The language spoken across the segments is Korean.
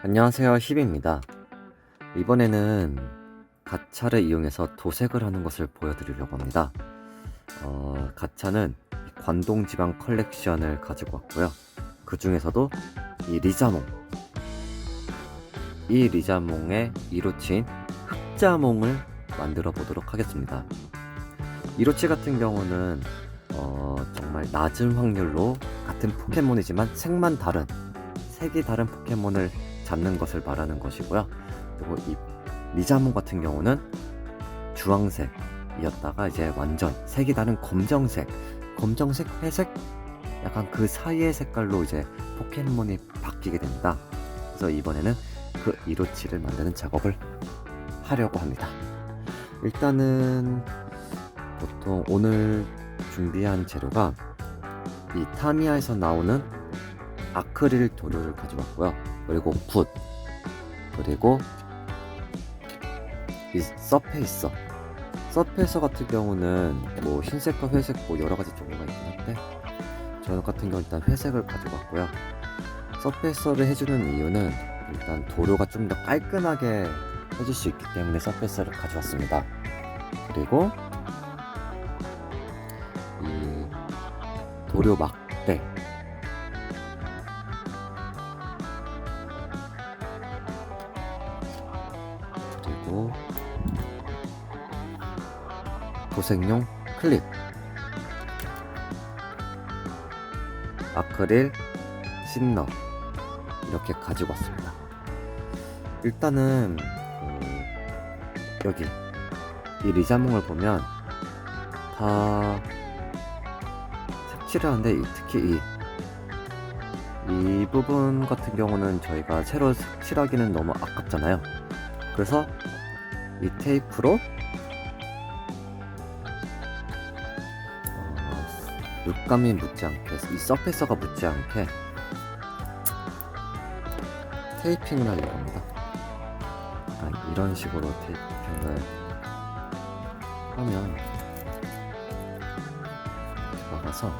안녕하세요 히비입니다. 이번에는 가차를 이용해서 도색을 하는 것을 보여드리려고 합니다. 어, 가차는 관동지방 컬렉션을 가지고 왔고요. 그 중에서도 이 리자몽. 이 리자몽의 이로치인 흑자몽을 만들어 보도록 하겠습니다. 이로치 같은 경우는 어, 정말 낮은 확률로 같은 포켓몬이지만 색만 다른 색이 다른 포켓몬을 잡는 것을 말하는 것이고요. 그리고 이 리자몽 같은 경우는 주황색이었다가 이제 완전 색이 다른 검정색, 검정색, 회색, 약간 그 사이의 색깔로 이제 포켓몬이 바뀌게 됩니다. 그래서 이번에는 그 이로치를 만드는 작업을 하려고 합니다. 일단은 보통 오늘 준비한 재료가 이 타미야에서 나오는 아크릴 도료를 가져왔고요. 그리고 붓, 그리고 이 서페이서. 서페이서 같은 경우는 뭐 흰색과 회색 뭐 여러 가지 종류가 있긴 한데 저 같은 경우 일단 회색을 가져왔고요. 서페이서를 해주는 이유는 일단 도료가 좀 더 깔끔하게 해줄 수 있기 때문에 서페이서를 가져왔습니다. 그리고 이 도료 막대 그리고 도색용 클립. 아크릴 신너 이렇게 가지고 왔습니다. 일단은 그 여기 이 리자몽을 보면 다 색칠을 하는데 이- 특히 이, 이 부분 같은 경우는 저희가 새로 색칠하기는 너무 아깝잖아요. 그래서 이 테이프로 어, 육감이 묻지 않게 이 서페서가 묻지 않게 테이핑을 하려고 합니다. 약간 이런 식으로 테이핑을 하면 들어가서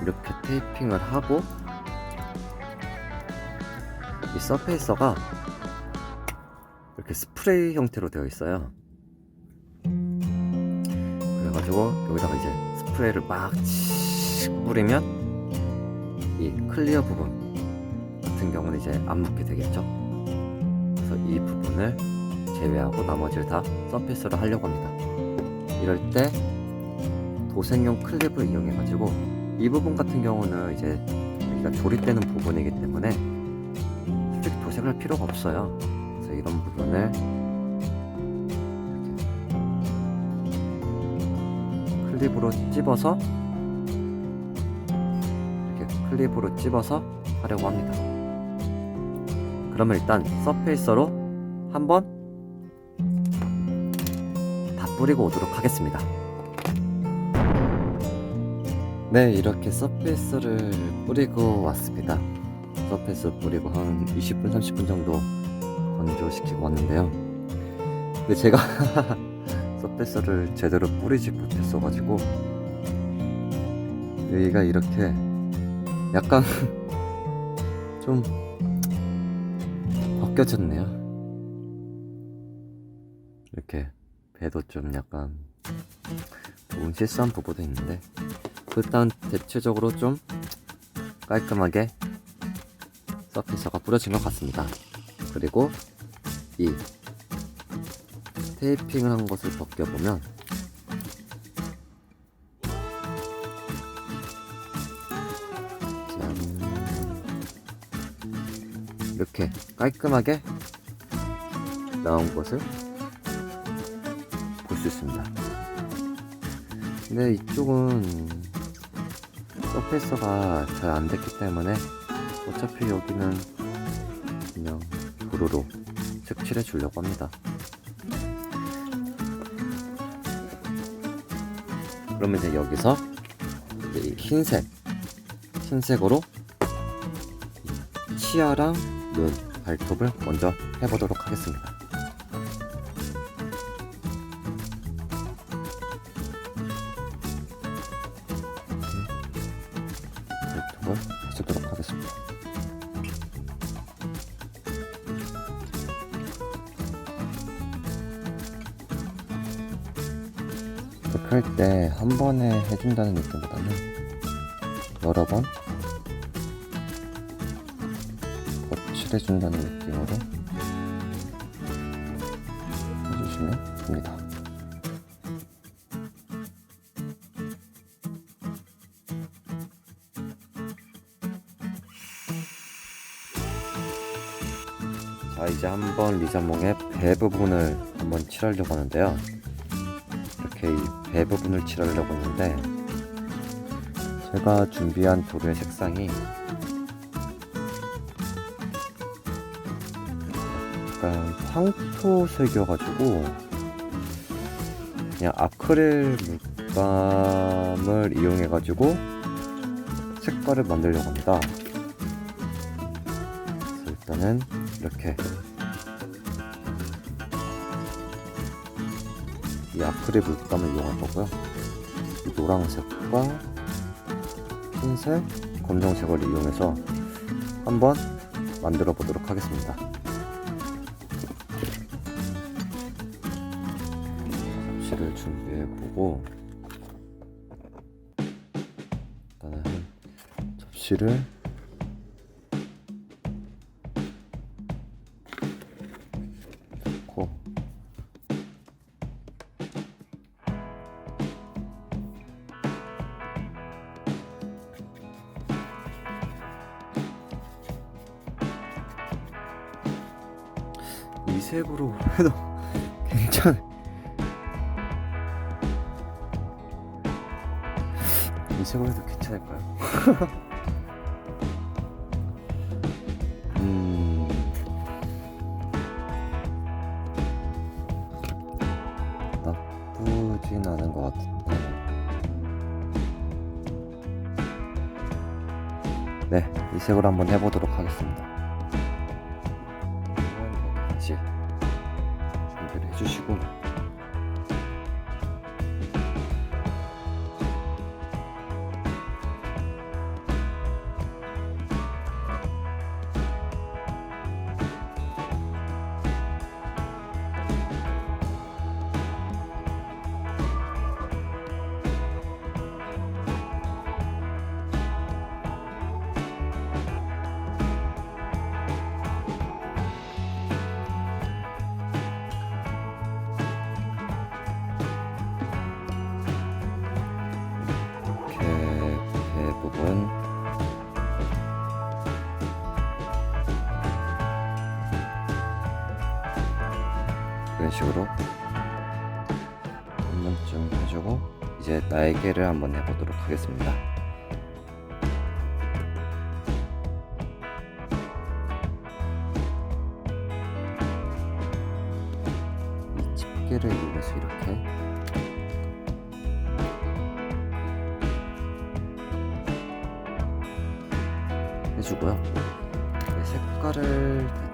이렇게 테이핑을 하고 이 서페이서가 이렇게 스프레이 형태로 되어 있어요. 그래가지고 여기다가 이제 스프레이를 막칙 뿌리면 이 클리어 부분 같은 경우는 이제 안 묻게 되겠죠. 그래서 이 부분을 제외하고 나머지를 다 서페이스로 하려고 합니다. 이럴 때 도색용 클립을 이용해가지고 이 부분 같은 경우는 이제 우리가 조립되는 부분이기 때문에 솔직히 도색을 할 필요가 없어요. 그래서 이런 부분을 이렇게 클립으로 찝어서 이렇게 클립으로 찝어서 하려고 합니다. 그러면 일단 서페이서로 한번 다 뿌리고 오도록 하겠습니다. 네, 이렇게 서페이스를 뿌리고 왔습니다. 서페이스 뿌리고 한 20분, 30분 정도 건조시키고 왔는데요. 근데 제가 서페이스를 제대로 뿌리지 못했어가지고 여기가 이렇게 약간 좀 벗겨졌네요. 이렇게 배도 좀 약간 부분 실수한 부분도 있는데 일단 대체적으로 좀 깔끔하게 서피서가 뿌려진 것 같습니다. 그리고 이 테이핑을 한 것을 벗겨보면 짠 이렇게 깔끔하게 나온 것을 볼 수 있습니다. 근데 이쪽은 서페이서가 잘 안 됐기 때문에 어차피 여기는 그냥 도로로 색칠해 주려고 합니다. 그러면 이제 여기서 이제 이 흰색, 흰색으로 치아랑 눈, 발톱을 먼저 해보도록 하겠습니다. 할 때 한 번에 해준다는 느낌보다는 여러 번 덧칠해준다는 느낌으로 해주시면 됩니다. 자 이제 한번 리자몽의 배 부분을 한번 칠하려고 하는데요 이렇게 이배 부분을 칠하려고 하는데 제가 준비한 도료의 색상이 약간 황토색이어가지고 그냥 아크릴 물감을 이용해가지고 색깔을 만들려고 합니다. 일단은 이렇게 이 아크릴 물감을 이용할 거고요. 이 노란색과 흰색, 검정색을 이용해서 한번 만들어 보도록 하겠습니다. 접시를 준비해 보고 일단은 접시를 이 색으로 해도 괜찮. 이 색으로 해도 괜찮을까요? 음. 나쁘진 않은 것 같은데. 네, 이 색으로 한번 해보도록 하겠습니다. 식으로 한 번쯤 해주고 이제 날개를 한번 해보도록 하겠습니다. 이 집게를 이용해서 이렇게 해주고요. 네, 색깔을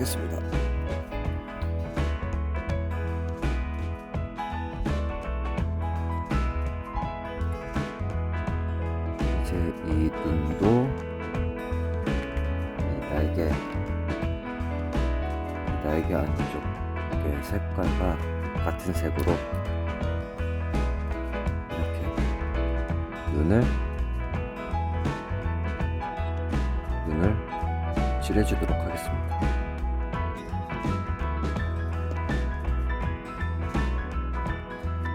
하겠습니다. 이제 이 눈도 이 날개 이 날개 안쪽의 색깔과 같은 색으로 이렇게 눈을 눈을 칠해주도록 하겠습니다.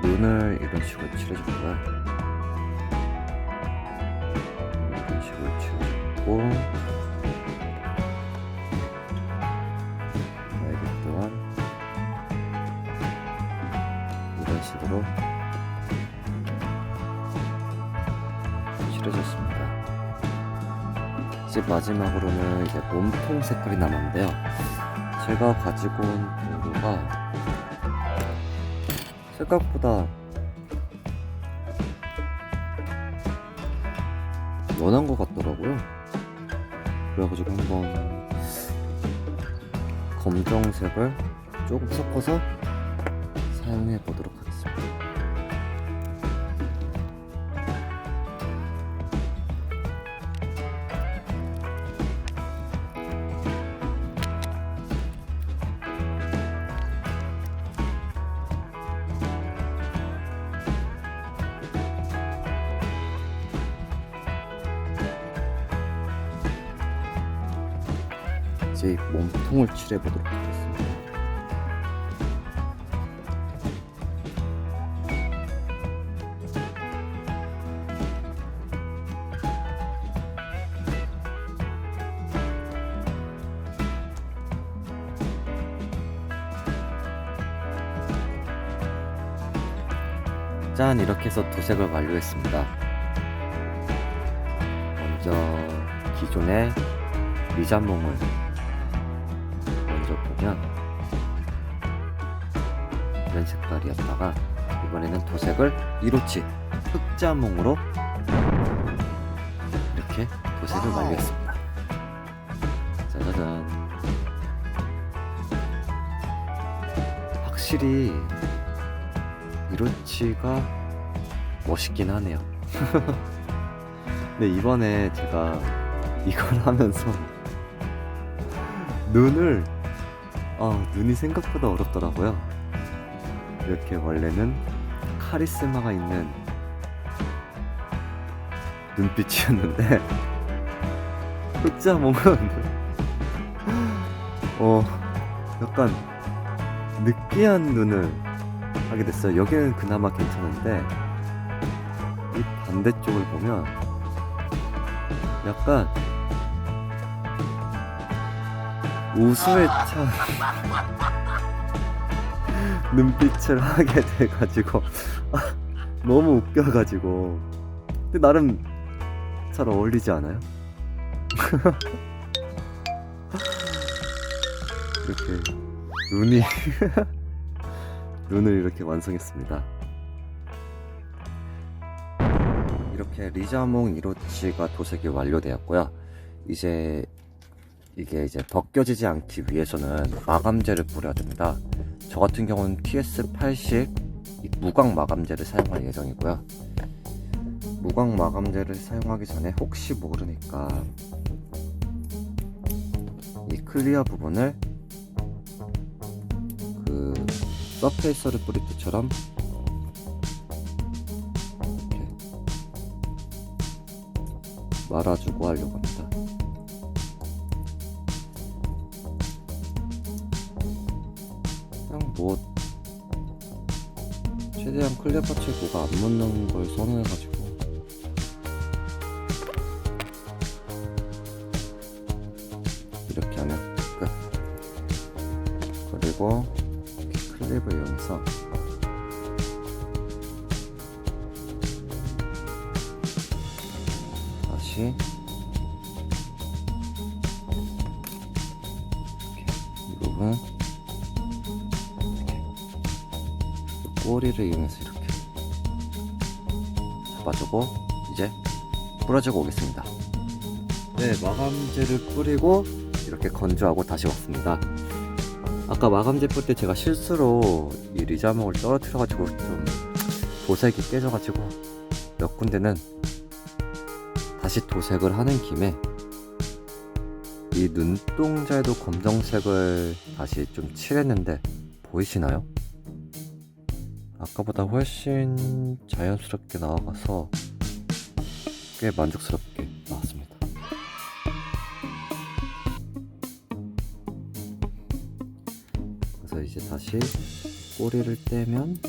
눈을 이런 식으로 칠해주고요. 이런 식으로 칠해주고 날개 또한 이런 식으로 칠해줬습니다. 이제 마지막으로는 이제 몸통 색깔이 남았는데요. 제가 가지고 온 도구가 생각보다 연한 것 같더라고요. 그래가지고 한번 검정색을 조금 섞어서 사용해 보도록 하겠습니다. 이 몸통을 칠해 보도록 하겠습니다. 짠 이렇게 해서 도색을 완료했습니다. 먼저 기존의 리자몽을 색깔이었다가 이번에는 도색을 이로치 흑자몽으로 이렇게 도색을. 완료했습니다. 짜자잔. 확실히 이로치가 멋있긴 하네요. 근데 이번에 제가 이걸 하면서 눈을 아 눈이 생각보다 어렵더라고요. 이렇게 원래는 카리스마가 있는 눈빛이었는데 흑자몽은 어 약간 느끼한 눈을 하게 됐어요. 여기는 그나마 괜찮은데 이 반대쪽을 보면 약간 우수에 찬 눈빛을 하게 돼가지고 아, 너무 웃겨가지고 근데 나름 잘 어울리지 않아요? 이렇게 눈이 눈을 이렇게 완성했습니다. 이렇게 리자몽 이로치가 도색이 완료되었고요. 이제 이게 이제 벗겨지지 않기 위해서는 마감제를 뿌려야 됩니다. 저 같은 경우는 TS80 이 무광 마감제를 사용할 예정이고요. 무광 마감제를 사용하기 전에 혹시 모르니까 이 클리어 부분을 그 서페이서를 뿌릴 때처럼 이렇게 말아주고 하려고 합니다. 최대한 클레버체 고가 안 묻는 걸 선호해가지고 잡아주고 이제 뿌려주고 오겠습니다. 네, 마감제를 뿌리고 이렇게 건조하고 다시 왔습니다. 아까 마감제 뿌릴 때 제가 실수로 이 리자몽을 떨어뜨려 가지고 좀 도색이 깨져 가지고 몇 군데는 다시 도색을 하는 김에 이 눈동자에도 검정색을 다시 좀 칠했는데 보이시나요? 아까보다 훨씬 자연스럽게 나와가서 꽤 만족스럽게 나왔습니다. 그래서 이제 다시 꼬리를 떼면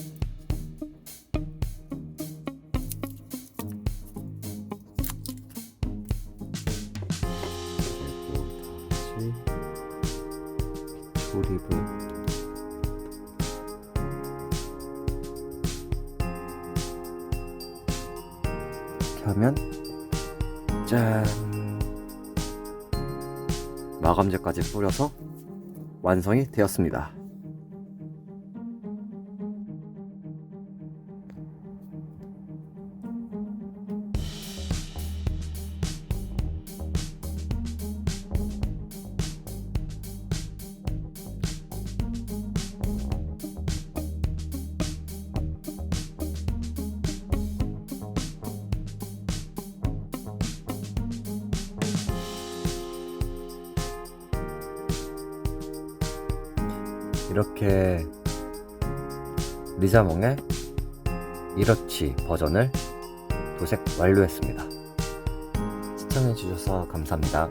하면 짠 마감제까지 뿌려서 완성이 되었습니다. 이렇게 리자몽의 이렇지 버전을 도색 완료했습니다. 시청해주셔서 감사합니다.